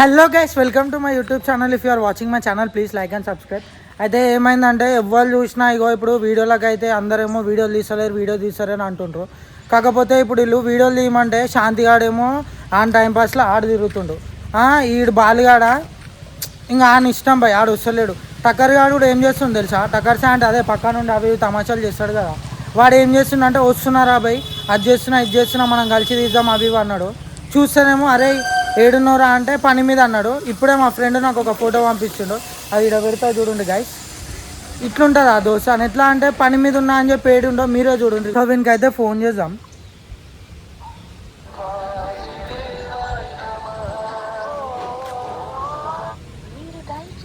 Hello guys welcome to my YouTube channel if you are watching my channel please like and subscribe అయితే ఏమైందంటే ఎవరు చూసినా ఇగో ఇప్పుడు వీడియోలకు అయితే అందరేమో వీడియోలు తీస్తలేరు వీడియో తీస్తారు అని అంటుండ్రు. కాకపోతే ఇప్పుడు వీళ్ళు వీడియోలు తీయమంటే శాంతిగాడేమో ఆన్ టైంపాస్లో ఆడ ఆడు తిరుగుతుండు. ఈడు బాలుగాడ? ఇంకా ఆయన ఇష్టం భయ్ ఆడు వస్తలేడు. టక్కర్ గాడు కూడా ఏం చేస్తుంది తెలుసా? టక్కర్ అంటే అదే పక్క నుండి అవి తమాషాలు చేస్తాడు కదా. వాడు ఏం చేస్తుండంటే వస్తున్నారా భయ్ అది చేస్తున్నా ఇది చేస్తున్నా మనం కలిసి తీద్దాం అవి ఇవి అన్నాడు. చూస్తేనేమో అరే ఏడున్నర అంటే పని మీద అన్నాడు. ఇప్పుడే మా ఫ్రెండ్ నాకు ఒక ఫోటో పంపించిండు. అది ఇక్కడ పెడతా చూడండి గాయస్ ఇట్లుంటుంది ఆ దోశ. అని ఎట్లా అంటే పని మీద ఉన్నా అని చెప్పి ఏడుండో మీరే చూడండి సో వీనికైతే ఫోన్ చేద్దాం.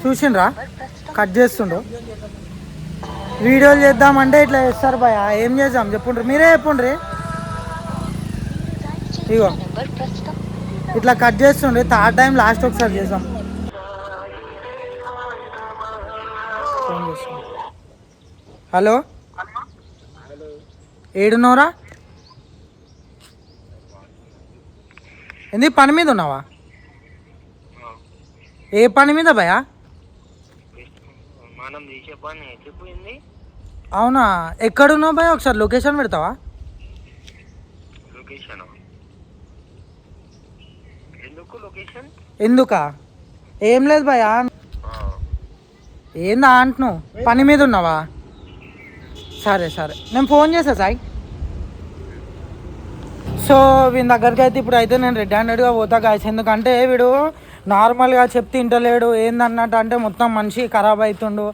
చూసిండ్రా? కట్ చేస్తుండ్రు వీడియోలు చేద్దామంటే ఇట్లా చేస్తారు భయ ఏం చేద్దాం? చెప్పుండ్రు. మీరే చెప్పుండ్రి. ఇగో. ఇట్లా కట్ చేస్తుండ్రి థర్డ్ టైం లాస్ట్ ఒకసారి చేస్తున్నా. హలో? ఏడున్నోరా? ఏంది పని మీద ఉన్నావా? ఏ పని మీద భయా? మనం తీసే పని చెప్పిపోయింది అవునా ఎక్కడున్నావు భయ? ఒకసారి లొకేషన్ పెడతావా? లొకేషన్? ఎందుకు లొకేషన్? ఎందుకా? ఏం లేదు భయ ఏందా అంటున్నావు? పని మీద ఉన్నావా? సరే సరే. నేను ఫోన్ చేసా సాయి. సో వీని దగ్గరికి అయితే ఇప్పుడు అయితే నేను రెడ్ హ్యాండెడ్గా పోతా కాయస్ ఎందుకంటే వీడు నార్మల్గా చెప్తే ఇంటలేడు. ఏందన్నట్టు అంటే మొత్తం మనిషి ఖరాబ్ అవుతుండు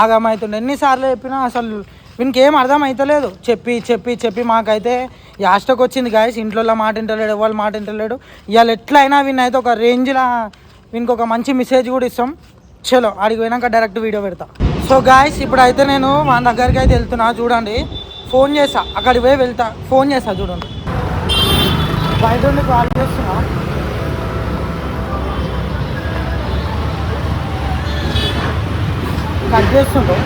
ఆగమవుతుండే ఎన్నిసార్లు చెప్పినా అసలు వీనికేం ఏం అర్థం అవుతలేదు చెప్పి చెప్పి చెప్పి మాకైతే యాస్టకు వచ్చింది గాయస్ ఇంట్లో మాట వింటలేడు ఎవరు మాట వింటలేడు. ఇవాళ ఎట్లయినా వీని అయితే ఒక రేంజ్లో వీనికి ఒక మంచి మెసేజ్ కూడా ఇస్తాం. చలో అడిగి పోయినాక డైరెక్ట్ వీడియో పెడతా. సో గాయస్ ఇప్పుడు అయితే నేను మా దగ్గరికి అయితే వెళ్తున్నా. చూడండి. ఫోన్ చేస్తా. అక్కడికి పోయి వెళ్తా. ఫోన్ చేస్తా చూడండి. బయట ఉండి కాల్ చేస్తున్నా. కట్ చేస్తుండే.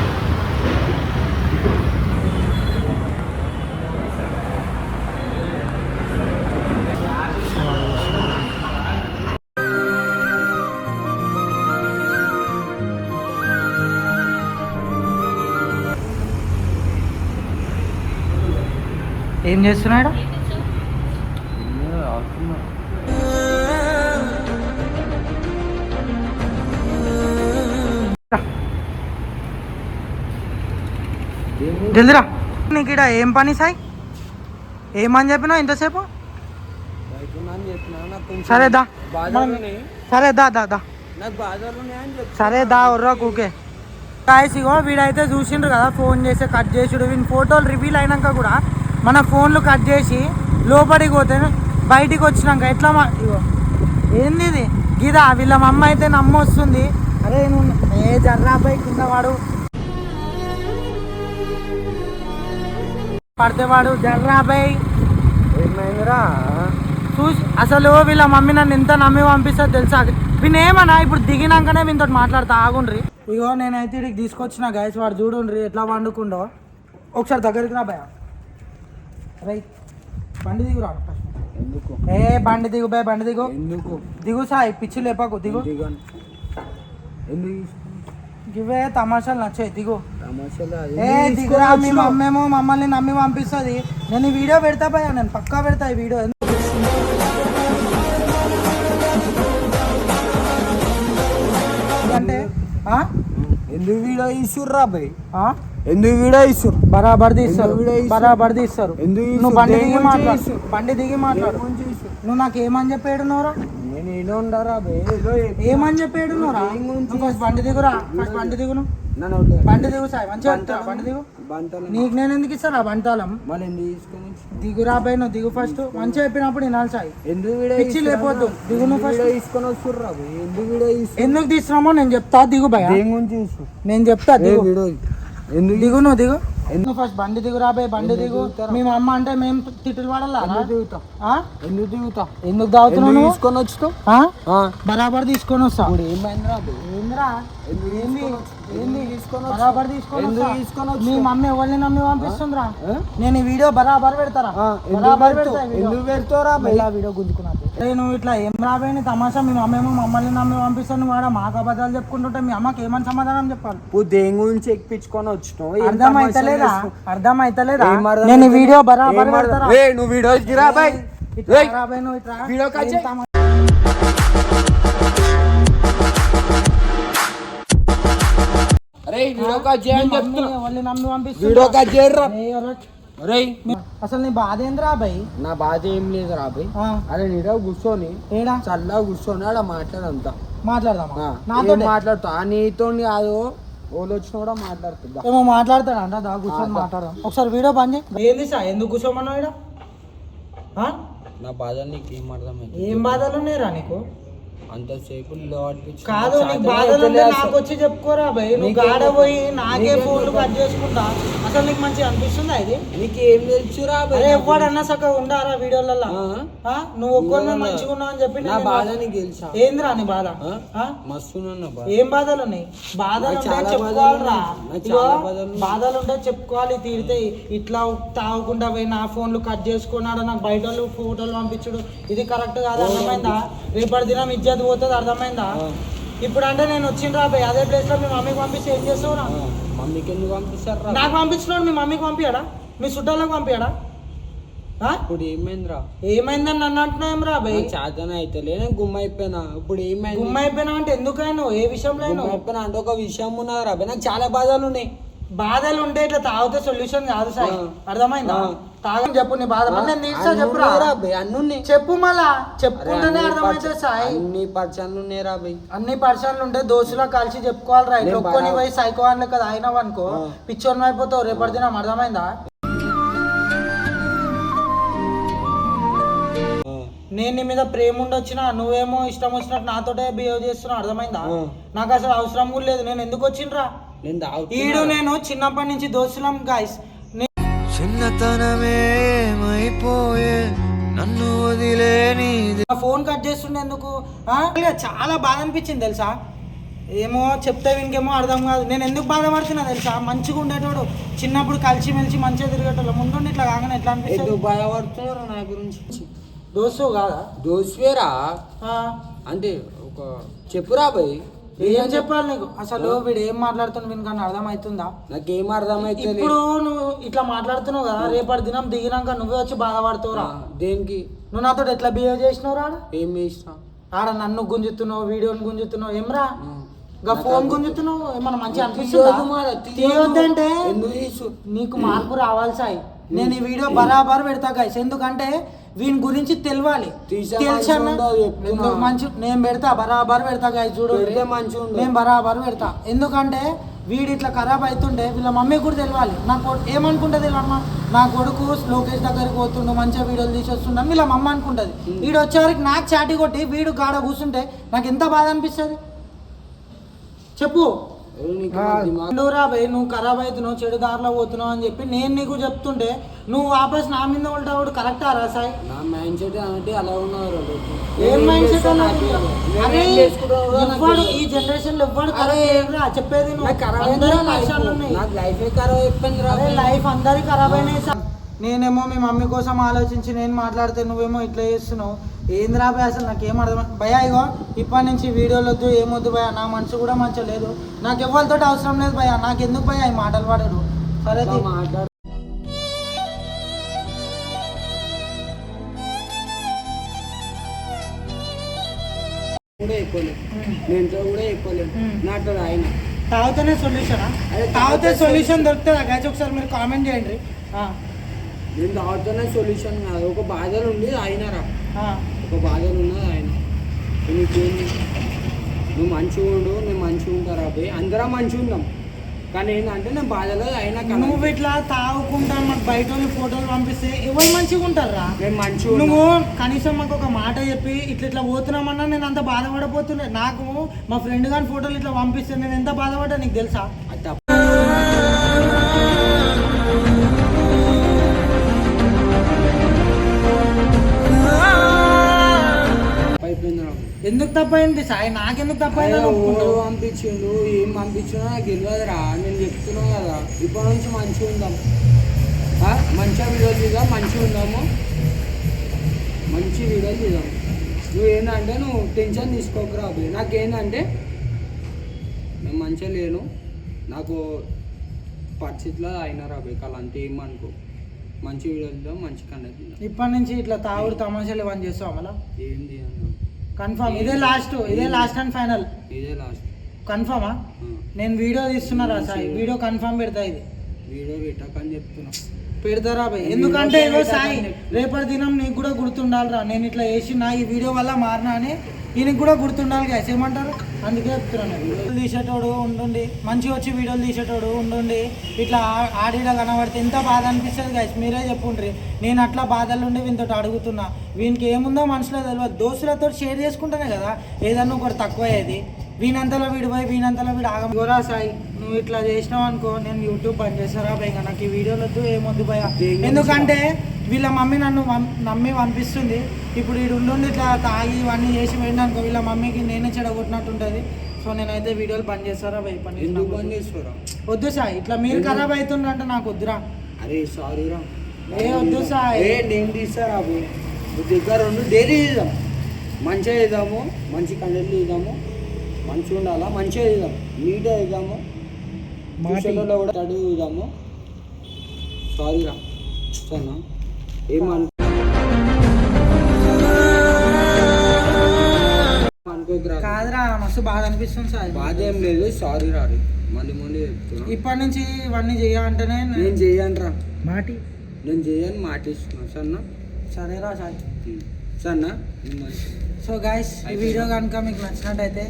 ఏం చేస్తున్నాడు? జల్దిరా. నీకు ఇక్కడ ఏం పని సాయి? ఏమని చెప్పినావు ఇంతసేపు? సరే దా. సరే దా దా దా. సరే దా ఒర్రా కూకే. కాయసిగో వీడైతే చూసిండ్రు కదా ఫోన్ చేసి కట్ చేసుడు. వీని ఫోటోలు రివీల్ అయినాక కూడా మన ఫోన్లు కట్ చేసి లోపలికి పోతే బయటికి వచ్చినాక ఎట్లా మా ఇగో ఏంది ఇది? గిదా వీళ్ళ మమ్మ అయితే నమ్మ వస్తుంది. అరే నువ్వు ఏ జర్రా పై కింద వాడు? పడితే వాడు జర్రా పై ఏమైందిరా? చూసి అసలు వీళ్ళ మమ్మీ నన్ను ఎంత నమ్మి పంపిస్తా తెలుసా? వీని ఏమన్నా ఇప్పుడు దిగినాకనే వీనితో మాట్లాడతా ఆగుండ్రి. ఇగో నేనైతే ఇక్కడికి తీసుకొచ్చిన గైస్ వాడు చూడుండ్రి ఎట్లా వండుకుండో ఒకసారి దగ్గరికి రా భయ రై బండి దిగు రా first. ఎందుకు? ఏ బండి దిగు బే బండి దిగు. ఎందుకు? దిగు సాయి పిచ్చి లేపకు దిగు. ఎందుకు ఇవే తమాషాలు నచ్చాయి దిగు. ఏ దిగురా మీ మమ్మేమో మమ్మల్ని నమ్మి పంపిస్తుంది. నేను ఈ వీడియో పెడతా భయ నేను పక్కా పెడతా ఈ వీడియో. ఆ? ఎందుకు వీడియో ఇస్తుర్రా బాయ్? ఎందుకు వీడియో ఇస్తురు? బరాబర్ తీస్తారు? బరాబర్ తీస్తారు. ఎందుకు నువ్వు? బండి దిగి మాట్లాడు? బండి దిగి మాట్లాడు. నువ్వు నాకు ఏమని చెప్పాడు నోరా? నేను ఏదో ఉండరా బాయ్ ఏదో ఏమని చెప్పాడు నోరా? ఫస్ట్ బండి దిగురా. ఫస్ట్ బండి దిగును. బండి దిగు సాయి. మంచిగా బండి దిగు. నీకు నేను ఎందుకు ఇస్తాను ఆ బంటాలం మళ్ళీ తీసుకొని దిగురా పై నువ్వు దిగు ఫస్ట్. మంచిగా చెప్పినప్పుడు వినాలి సాయి. ఎందుకు వీడియో ఇస్తుర్రా? లేపొద్దు. దిగు నువ్వు. వీడియో తీసుకొని వస్తుర్రా బాయ్ ఎందుకు వీడియో? ఎందుకు తీస్తున్నామో నేను చెప్తా. దిగు భయ? నేను చెప్తా దిగు. ఎందుకు? దిగు నువ్వు దిగు. ఎందుకు? ఫస్ట్ బండి దిగు రాబోయే బండి దిగు. మీ అమ్మ అంటే మేము తిట్టులు పడాలా ఎందుకు దిగుతా? ఎందుకు దిగుతా ఎందుకు నువ్వు? తీసుకొని వచ్చుతావు. బరాబర్ తీసుకొని వస్తా. ఇప్పుడు ఏమైందిరా ఏందిరా? బరాబర్ తీసుకొని మీ మమ్మీ ఎవరిని నమ్మి పంపిస్తుందిరా? నేను ఈ వీడియో బరాబర్ పెడతారా? బరాబర్ వీడియో. ఎందుకు వీడియో గుంజుకున్నది నువ్వు ఇట్లా ఏం రాబోయే తమాషా మీ మమ్మీ ఏమో మమ్మల్ని నమ్మి పంపిస్తాను వాడ? మాకు అబద్ధాలు చెప్పుకుంటుంటే మీ అమ్మకి ఏమని సమాధానం చెప్పాలి? నువ్వు దేని గురించి ఎక్కించుకొని వచ్చినావు? ఏం అర్థం తమాషా అయితలేదా? చేస్తున్నావు? అర్థం అయితలేదా? ఏం అర్థం నేను? వీడియో బరాబర్ పెడతారా? నువ్వు వీడియోకి రా బై. ఇట్లా ఏయ్, రాబోయే నువ్వు ఇట్లా వీడియో వీడియో కాల్ చేయని చెప్తున్నా? వీడియో కాల్ చేయరా అసలు నీ బాధ ఏందిరా అబ్బాయి నా బాధ ఏం లేదు రా బై ఆ, అరే నీడ కూర్చొని ఏడా? చల్లగా కూర్చొని ఆడ మాట్లాడంతా మాట్లాడదామా? నాతో మాట్లాడుతా? నీతో కాదు ఓళ్ళు వచ్చినా కూడా మాట్లాడుతుందా? ఏమో మాట్లాడతాడు అంట దా కూర్చొని మాట్లాడదాం. ఒకసారి వీడియో బంద్ చేయి. ఏంది సార్? ఎందుకు కూర్చోమన్నావు నా బాధ నీకు ఏం అర్థమైంది? ఏం బాధలు ఉన్నాయిరా నీకు? అంతసేపు. కాదు నాకు బాధలు నాకు. వచ్చి చెప్పుకోరా భయ్ నువ్వు గాడ పోయి నాకే ఫోన్లు? కట్ చేసుకుంటా అసలు నీకు మంచిగా అనిపిస్తుందా ఇది? నీకు ఏం తెలుసురా? అరే ఎవ్వడన్నా సక్క ఉండారా వీడియోలలో? నువ్వు ఒక్కరిని మంచిగా ఉన్నావు అని చెప్పి నా బాధ నీకు తెలుసా? ఏందిరా నీ బాధ? మస్తు ఏం బాధలు ఉన్నాయి? బాధలు నాకు ఉంటే చాలా చెప్పుకోవాలిరా. బాధలు ఉన్నాయి. నాకు ఇగో, చాలా బాధలు ఉన్నాయి. బాధలు ఉంటే చెప్పుకోవాలి తీరితే ఇట్లా తాగకుండా పోయి నా ఫోన్లు కట్ చేసుకున్నాడు నాకు బయట వాళ్ళు ఫోటోలు పంపించుడు. ఇది కరెక్ట్ కాదు అర్థమైందా? రేపటి దినం ఇజ్జత్ పోతుంది అర్థమైందా. ఇప్పుడు అంటే నేను వచ్చిండ్రా పోయి అదే ప్లేస్లో మీ మమ్మీకి పంపిస్తే ఏం చేస్తావు మమ్మీకి ఎందుకు పంపిస్తారా నాకు పంపించినాడు మీ మమ్మీకి పంపించాడా మీ చుట్టాలకు పంపించాడా? ఇప్పుడు ఏమైందిరా? ఏమైందని నన్ను అంటున్నాం రా భయ్ చేతనే అయితే నేను గుమ్మ అయిపోయినా ఇప్పుడు ఏమైంది? గుమ్మ అయిపోయినా అంటే ఎందుకైనా ఏ విషయంలో అయిపోయినా అంటే ఒక విషయం ఉన్నది రా నాకు చాలా బాధలు ఉన్నాయి బాధలు ఉంటే ఇట్లా తాగితే సొల్యూషన్ కాదు సార్. అర్థమైందా. తాగని చెప్పు నీ బాధ నేను తీర్చా చెప్పురా. అన్ని చెప్పు మళ్ళా. చెప్పుకుంటేనే పర్చ- సాయి. అన్ని పరిచయాలు ఉన్నాయి రా బై. అన్ని పర్సన్లు ఉంటే దోస్తులో కలిసి చెప్పుకోవాలి రా ఒక్కొని పోయి సైకో అని కదా అయినావు అనుకో. పిచ్చోన్ అయిపోతావు రేపటి దినం అర్థమైందా? నేను నీ మీద ప్రేమ ఉండొచ్చిన నువ్వేమో ఇష్టం వచ్చినట్టు నాతోటే బిహేవ్ చేస్తున్నావు. అర్థమైందా. నాకు అసలు అవసరం కూడా లేదు. నేను ఎందుకు వచ్చిండ్రా. ఈడు నేను చిన్నప్పటి నుంచి దోస్తులం గాయస్ చిన్నతనమేమైపోయే? నన్ను వదిలేని ఆ ఫోన్ కట్ చేస్తుండే ఎందుకు ఆ? ఇక చాలా బాధ అనిపించింది తెలుసా? ఏమో చెప్తే వీనికేమో అర్థం కాదు. నేను ఎందుకు బాధపడుతున్నా తెలుసా? మంచిగా ఉండేటోడు చిన్నప్పుడు కలిసి మెలిసి మంచిగా తిరిగేటోళ్ళు. ముందు ఇట్లా కాగానే ఎట్లా అనిపిస్తుంది? బాధపడుతున్నారు నా గురించి? దోస్తు కాదా? దోస్వేరా ఆ. అంటే ఒక చెప్పురా బై ఏం చెప్పాలి నీకు? అసలు వీడు ఏం మాట్లాడుతున్నా వీనికన్నా అర్థమవుతుందా నాకేం అర్థమైతే ఇప్పుడు నువ్వు ఇట్లా మాట్లాడుతున్నావు కదా రేపటి దినం దిగినాక నువ్వే వచ్చి బాధపడుతావురా దేనికి? నువ్వు నాతో ఎట్లా బిహేవ్ చేసినావు రా ఏం చేసినా. ఆడ నన్ను గుంజుతున్నావు వీడియోని గుంజుతున్నావు ఏమ్రా? ఫోన్ గుంజుతున్నావు ఏమన్నా మంచిగా అనిపిస్తుందా. తీయొద్దంటే నీకు మార్పు రావాలి సాయి. నేను ఈ వీడియో బరాబర్ పెడతా గైస్ ఎందుకంటే వీని గురించి తెలవాలి. మంచి నేను పెడతా బరాబర్ పెడతా గైస్ చూడు. నేను బరాబర్ పెడతా. ఎందుకంటే వీడు ఇట్లా ఖరాబ్ అవుతుండే వీళ్ళ మమ్మీ కూడా తెలియాలి నా కొడుకు ఏమనుకుంటుంది అమ్మ నా కొడుకు లోకేష్ దగ్గరికి పోతుండు మంచిగా వీడియోలు తీసి వస్తుండని వీళ్ళ మమ్మ అనుకుంటుంది. వీడు వచ్చేవరకు నాకు చాటి కొట్టి వీడు గాడ కూర్చుంటే నాకు ఎంత బాధ అనిపిస్తుంది? చెప్పు. భయ్ నువ్వు ఖరాబ్ అవుతున్నావు చెడు దారిలో పోతున్నావు అని చెప్పి నేను నీకు చెప్తుంటే నువ్వు వాపస్ నా మీద ఉంటావు కరెక్టా రా సాయి నా మైండ్ సెట్ అంటే అలా ఉన్నారు. ఏం మైండ్ సెట్ ఎవ్వడు. ఈ జనరేషన్లో ఎవ్వడు రా? చెప్పేది నాకు లైఫ్. ఖరాబ్ అయిపోయింది రా. లైఫ్ అందరి ఖరాబ్ అయినాయి సార్. నేనేమో మీ మమ్మీ కోసం ఆలోచించి నేను మాట్లాడితే నువ్వేమో ఇట్లా చేస్తున్నావు. ఏంది రా భయ అసలు నాకేం అర్థం భయ ఇగో ఇప్పటి నుంచి వీడియోలు వద్దు ఏమొద్దు భయ నా మనసు కూడా మంచిగా లేదు. నాకు ఎవరితో అవసరం లేదు భయ నాకు ఎందుకు భయ ఈ మాటలు పడరు సరే. మాట్లాడు. కూడా నేను కూడా. నాతో ఆయన తాగితేనే సొల్యూషనా తాగితే సొల్యూషన్ దొరుకుతుందా? గైస్ ఒకసారి మీరు కామెంట్ చేయండి. ఆ, నేను తాగుతున్న సొల్యూషన్ కాదు. ఒక బాధలు ఉండి అయినరా ఆ. ఒక బాధలు ఉన్నది ఆయన. నీకేంది నువ్వు మంచిగా ఉండు నేను మంచిగా ఉంటారా అబ్బాయి అందరం మంచిగా ఉందాం కానీ ఏంటంటే నేను బాధలో అయినా నువ్వు ఇట్లా తాగుకుంటా మాకు బయట వాళ్ళు ఫోటోలు పంపిస్తే ఎవరు మంచిగా ఉంటారా నేను మంచిగా. నువ్వు కనీసం మాకు ఒక మాట చెప్పి ఇట్లా ఇట్లా పోతున్నామన్నా నేను అంత బాధపడపోతుండే నాకు మా ఫ్రెండ్ గాని ఫోటోలు ఇట్లా పంపిస్తే నేను ఎంత బాధపడ్డా నీకు తెలుసా? ఎందుకు తప్పైంది? సాయి నాకెందుకు తప్పైంది? పంపించిండు ఏం పంపించినా నాకు తెలియదురా. నేను చెప్తున్నా కదా. ఇప్పటి నుంచి మంచిగా ఉందాం. మంచిగా వీడియోలు తీద్దాం మంచిగా ఉందాము. మంచి వీడియోలు తీద్దాం నువ్వు ఏంటంటే నువ్వు టెన్షన్ తీసుకోకరా అబ్బాయి నాకేంటంటే నేను మంచిగా లేను. నాకు పరిస్థితిలో అయినారా అబ్బాయి కళ అంతే ఏమనుకో మంచి వీడియోలు మంచి కండక్ట్ ఇప్పటి నుంచి ఇట్లా తాగుడు తమాషాలు ఇవన్నీ చేస్తావు మళ్ళా? ఏంది అన్న? కన్ఫర్మ్ ఇదే లాస్ట్ ఇదే లాస్ట్ అండ్ ఫైనల్ ఇదే లాస్ట్ కన్ఫర్మా నేను వీడియో తీస్తున్నారా సాయి. వీడియో కన్ఫర్మ్ పెడతా ఇది. వీడియో పెట్టకని చెప్తున్నా. పెడతారా భయ్ ఎందుకంటే ఇగో సాయి రేపటి దినం నీకు కూడా గుర్తుండాలిరా. నేను ఇట్లా చేసిన ఈ వీడియో వల్ల మారినా అని ఈయనకి కూడా గుర్తుండాలి గ్యాస్ ఏమంటారు? అందుకే చెప్తున్నాను వీడియోలు తీసేటోడు ఉండండి. మంచిగా వచ్చి వీడియోలు తీసేటోడు ఉండండి. ఇట్లా ఆ- ఆడిడ కనబడితే ఎంత బాధ అనిపిస్తుంది గ్యాస్ మీరే చెప్పుండ్రి. నేను అట్లా బాధలు ఉండి వీనితో అడుగుతున్నా. వీనికి ఏముందో మనసులో తెలియదు దోస్తులతో షేర్ చేసుకుంటేనే కదా. ఏదన్నా ఒకటి తక్కువ అయ్యేది వీనంతలో వీడు పోయి వీనంతలో వీడు ఆగం. గోరా సాయి నువ్వు ఇట్లా చేసినావు అనుకో నేను యూట్యూబ్ బంద్ చేస్తారా? భయ నాకు ఈ వీడియోలు వద్దు ఏమొద్దు భయ దేని ఎందుకంటే వీళ్ళ మమ్మీ నన్ను నమ్మి పంపిస్తుంది. ఇప్పుడు వీడు ఉండి ఇట్లా తాగి ఇవన్నీ చేసి పోయింది అనుకో వీళ్ళ మమ్మీకి నేనే చెడగొట్టినట్టు ఉంటుంది సో నేనైతే వీడియోలు బంద్ చేస్తారా భయ పని బంద్ చేస్తారా? వద్దు సాయి ఇట్లా మీరు ఖరాబ్ అవుతుండ్రంటే నాకు వద్దురా. అరే సారీ రా. ఏ వద్దు సాయి. ఏ నేను తీస్తారా దగ్గర రెండు డైలీ చేద్దాం. మంచిగా చేద్దాము మంచి కంటెంట్ చేద్దాము. మంచిగా ఉండాలా? మంచిగా చేద్దాం. నీట్గా చేద్దాము. చూసేటోళ్ళు కూడా అడుగు చేద్దాము. సారీ రా. సరేనా? ఏమను కాదురా మస్తు బాధ అనిపిస్తుంది సాయి బాధ ఏం లేదు సారీ రా రే. మళ్ళీ మళ్ళీ చెప్తున్నా. ఇప్పటి నుంచి ఇవన్నీ చేయాలంటేనే నేను చేయను రా మాటి నేను చేయని మాటిస్తున్నా. సరేనా? సరేరా సాయి సరేనా? నేను మంచి సో గాయస్ ఈ వీడియో కనుక మీకు నచ్చినట్టయితే